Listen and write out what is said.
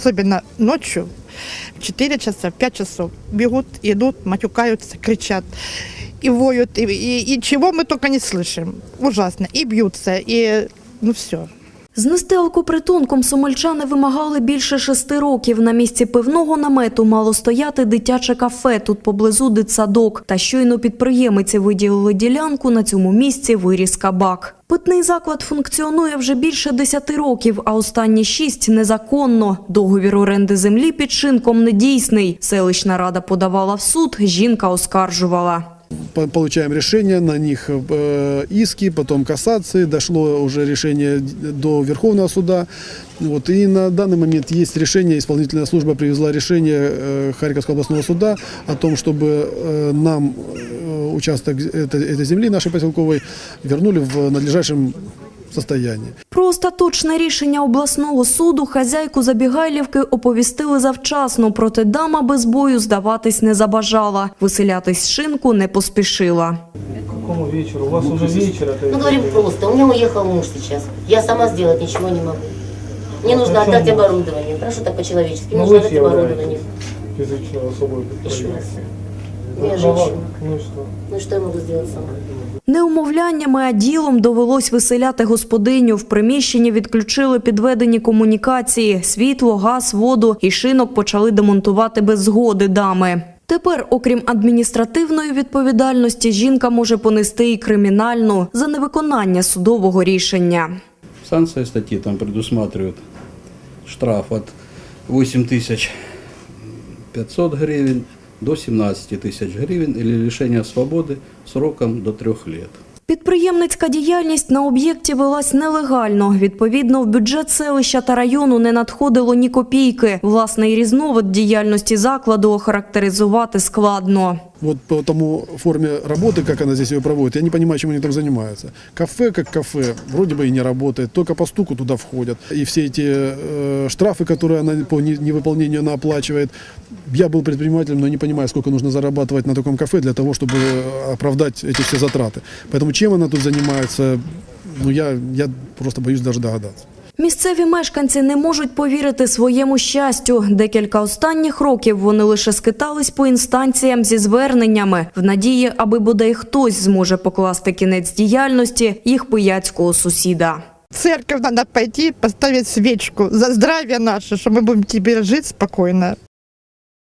особенно ночью, в 4 часа, в 5 часов, бегут, идут, матюкаются, кричат. И воют, и, и- и чего мы только не слышим. Ужасно. И бьются, и ну все. Знести алкопритон сомельчани вимагали більше шести років. На місці пивного намету мало стояти дитяче кафе, тут поблизу дитсадок. Та щойно підприємиці виділили ділянку, на цьому місці виріс кабак. Питний заклад функціонує вже більше десяти років, а останні шість незаконно. Договір оренди землі під шинком недійсний. Селищна рада подавала в суд, жінка оскаржувала По- Получаем решение, на них э, иски, потом кассации, дошло уже решение до Верховного суда. Вот, и на данный момент есть решение, исполнительная служба привезла решение э, Харьковского областного суда о том, чтобы э, нам э, участок этой, этой земли, нашей поселковой, вернули в надлежащем состоянии. Про остаточне рішення обласного суду хазяйку Забігайлівки оповістили завчасно, проте дама без бою здаватись не забажала. Виселятись з шинку не поспішила. какому вечеру? У вас уже вечер. Ну, говорим просто, у меня уехал муж сейчас. Я сама сделать ничего не могу. Мне нужно Почему? отдать оборудование. Прошу так по-человечески. Мне Ну, нужно отдать оборудование. Еще раз. Ну, Я женщина. Ну что? Ну что я могу сделать сама? Не умовляннями, а ділом довелось виселяти господиню. В приміщенні відключили підведені комунікації, світло, газ, воду і шинок почали демонтувати без згоди дами. Тепер, окрім адміністративної відповідальності, жінка може понести і кримінальну за невиконання судового рішення. Санкция статьи там предусматривает штраф от 8500 гривен до 17 тисяч гривень или лишення свободи сроком до трьох літ. Підприємницька діяльність на об'єкті велась нелегально. Відповідно, в бюджет селища та району не надходило ні копійки. Власний різновид діяльності закладу охарактеризувати складно Вот по тому форме работы, как она здесь ее проводит, я не понимаю, чем они там занимаются. Кафе как кафе, вроде бы и не работает, только по стуку туда входят. И все эти э, штрафы, которые она по не- невыполнению она оплачивает. Я был предпринимателем, но не понимаю, сколько нужно зарабатывать на таком кафе для того, чтобы э, оправдать эти все затраты. Поэтому чем она тут занимается, ну я, я просто боюсь даже догадаться. Місцеві мешканці не можуть повірити своєму щастю. Декілька останніх років вони лише скитались по інстанціям зі зверненнями в надії, аби бодай хтось зможе покласти кінець діяльності їх пияцького сусіда. В церковь надо пойти, поставить свечку за здравие наше, что мы будем теперь жить спокойно.